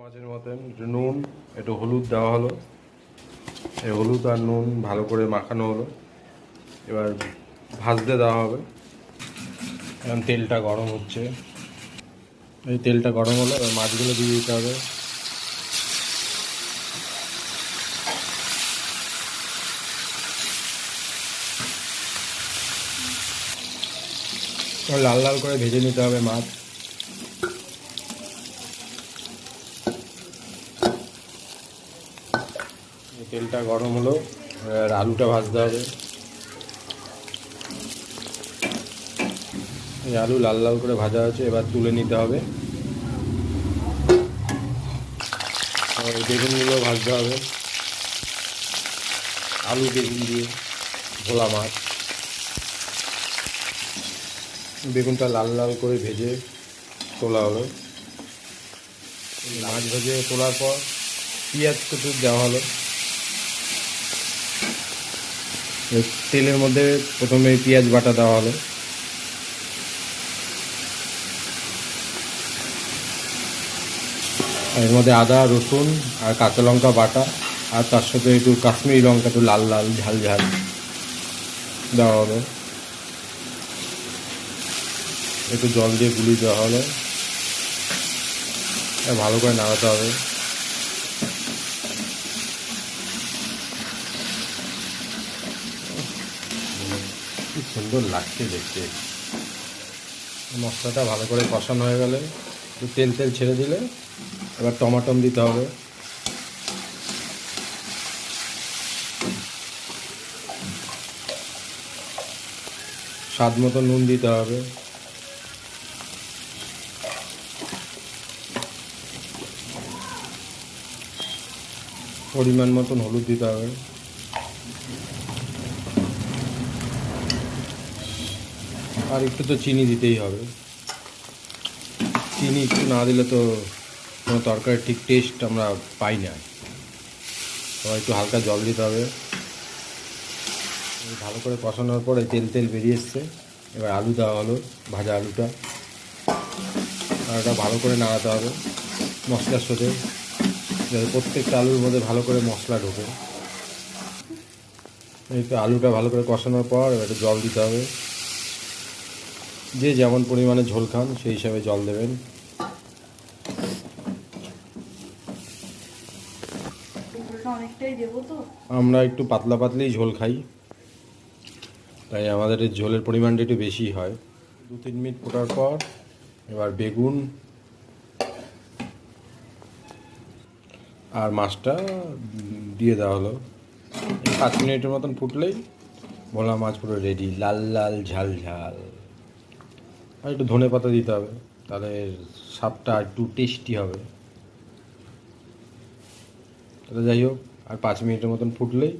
মাছের মতন নুন, একটু হলুদ দেওয়া হলো। এই হলুদ আর নুন ভালো করে মাখানো হলো। এবার ভাজতে দেওয়া হবে। এখন তেলটা গরম হচ্ছে। এই তেলটা গরম হলো, এবার মাছগুলো দিয়ে দিতে হবে। লাল লাল করে ভেজে নিতে হবে মাছ। তেলটা গরম হলো, এবার আলুটা ভাজতে হবে। এই আলু লাল লাল করে ভাজা আছে এবার তুলে নিতে হবে। আর বেগুনগুলো ভাজতে হবে। আলু বেগুন দিয়ে ভোলা মাছ। বেগুনটা লাল লাল করে ভেজে তোলা হলো মাছ ভেজে তোলার পর পেঁয়াজ কুচু দেওয়া হলো এই তেলের মধ্যে প্রথমে পেঁয়াজ বাটা দেওয়া হলো। এর মধ্যে আদা, রসুন আর কাঁচা লঙ্কা বাটা আর তার সাথে একটু কাশ্মীরি লঙ্কা, একটু লাল লাল, ঝাল ঝাল দেওয়া হলো। একটু জল দিয়ে গুলি দেওয়া হলো। ভালো করে নাড়াতে হবে। সুন্দর লাগছে দেখতে। মশলাটা ভালো করে কষানো হয়ে গেলে, একটু তেল তেল ছেড়ে দিলে, এবার টমাটম দিতে হবে। স্বাদ মতো নুন দিতে হবে। পরিমাণ মতন হলুদ দিতে হবে। আর একটু তো চিনি দিতেই হবে। চিনি একটু না দিলে তো কোনো তরকারির ঠিক টেস্ট আমরা পাই না। সবাই একটু হালকা জল দিতে হবে। ভালো করে কষানোর পরে তেল তেল বেরিয়ে এসছে। এবার আলু দেওয়া হলো, ভাজা আলুটা। আর ওটা ভালো করে নাড়াতে হবে মশলার সাথে, যাতে প্রত্যেকটা আলুর মধ্যে ভালো করে মশলা ঢোকে। এই তো আলুটা ভালো করে কষানোর পর এবার একটু জল দিতে হবে। যে যেমন পরিমাণে ঝোল খান সেই হিসাবে জল দেবেন। আমরা একটু পাতলা পাতলাই ঝোল খাই। তাই আমাদের ঝোলের পরিমাণটা একটু বেশি হয়। দু তিন মিনিট ফোটার পর এবার বেগুন আর মাছটা দিয়ে দেওয়া হলো। পাঁচ মিনিটের মতন ফুটলেই ভোলা মাছ পুরো রেডি লাল লাল ঝাল ঝাল। আর একটু ধনে পাতা দিতে হবে, তাহলে স্বাদটা একটু টেস্টি হবে। তাহলে যাই হোক, আর পাঁচ মিনিটের মতন ফুটলেই